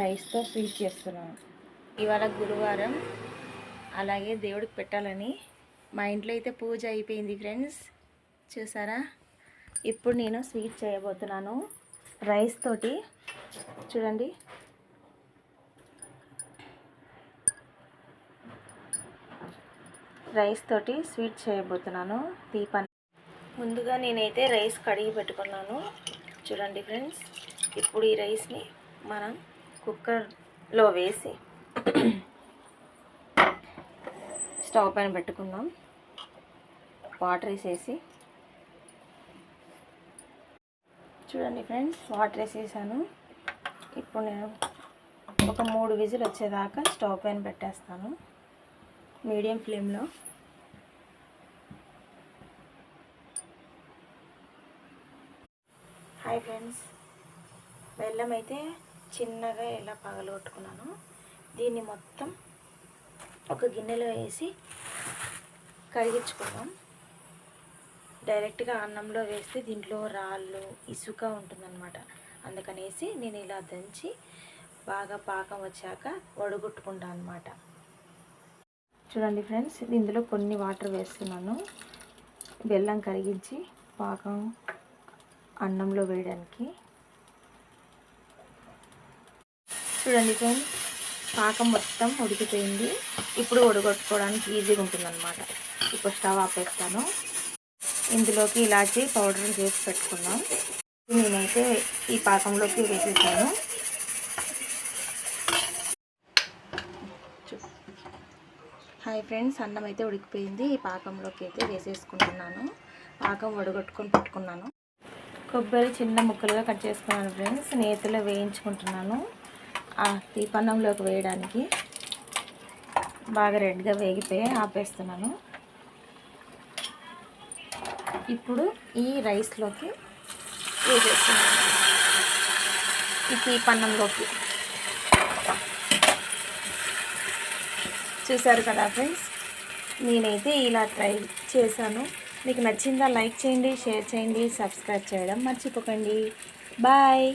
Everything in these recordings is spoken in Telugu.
రైస్తో స్వీట్ చేస్తున్నాను ఇవాళ గురువారం. అలాగే దేవుడికి పెట్టాలని. మా ఇంట్లో అయితే పూజ అయిపోయింది ఫ్రెండ్స్. చూసారా? ఇప్పుడు నేను స్వీట్ చేయబోతున్నాను. రైస్ తోటి. చూడండి. రైస్ తోటి స్వీట్ చేయబోతున్నాను. దీపాన్ని ముందుగా నేనైతే రైస్ కడిగి పెట్టుకున్నాను. చూడండి ఫ్రెండ్స్. ఇప్పుడు ఈ రైస్ని మనం కుక్కర్లో వేసి స్టవ్ పైన పెట్టుకుందాం. వాటర్ వేసేసి. చూడండి ఫ్రెండ్స్ వాటర్ వేసేసాను. ఇప్పుడు నేను ఒక మూడు విజిల్ వచ్చేదాకా స్టవ్ పైన పెట్టేస్తాను. మీడియం ఫ్లేమ్లో. హాయ్ ఫ్రెండ్స్ బెల్లం అయితే చిన్నగా ఇలా పగలగొట్టుకున్నాను దీన్ని మొత్తం ఒక గిన్నెలో వేసి కరిగించుకుందాం డైరెక్ట్గా అన్నంలో వేస్తే దీంట్లో రాళ్ళు ఇసుక ఉంటుందన్నమాట. అందుకనేసి నేను ఇలా దంచి బాగా పాకం వచ్చాక వడగొట్టుకుంటాను అనమాట చూడండి ఫ్రెండ్స్ ఇందులో కొన్ని వాటర్ వేస్తున్నాను. బెల్లం కరిగించి పాకం అన్నంలో వేయడానికి. చూడండి ఫ్రెండ్స్ పాకం మొత్తం ఉడికిపోయింది. ఇప్పుడు ఉడగొట్టుకోవడానికి ఈజీగా ఉంటుందన్నమాట. ఇప్పుడు స్టవ్ ఆపేస్తాను. ఇందులోకి ఇలాచి పౌడర్ చేసి పెట్టుకున్నాం. నేనైతే ఈ పాకంలోకి వేసేసాను. హాయ్ ఫ్రెండ్స్ అన్నం అయితే ఉడికిపోయింది. ఈ పాకంలోకి అయితే వేసేసుకుంటున్నాను. పాకం వడగొట్టుకొని పెట్టుకున్నాను. కొబ్బరి చిన్న ముక్కలుగా కట్ చేసుకున్నాను ఫ్రెండ్స్. నేతిలో వేయించుకుంటున్నాను. తీపన్నంలోకి వేయడానికి బాగా రెడ్గా వేగిపోయి ఆపేస్తున్నాను. ఇప్పుడు ఈ రైస్లోకి వేసేస్తున్నాను. ఈ తీపన్నంలోకి. చూసారు కదా ఫ్రెండ్స్? నేనైతే ఇలా ట్రై చేశాను. మీకు నచ్చిందా లైక్ చేయండి షేర్ చేయండి సబ్స్క్రైబ్ చేయడం మర్చిపోకండి. బాయ్!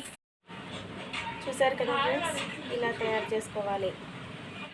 చూసారు కదా ఫ్రెండ్స్ ఇలా తయారు చేసుకోవాలి.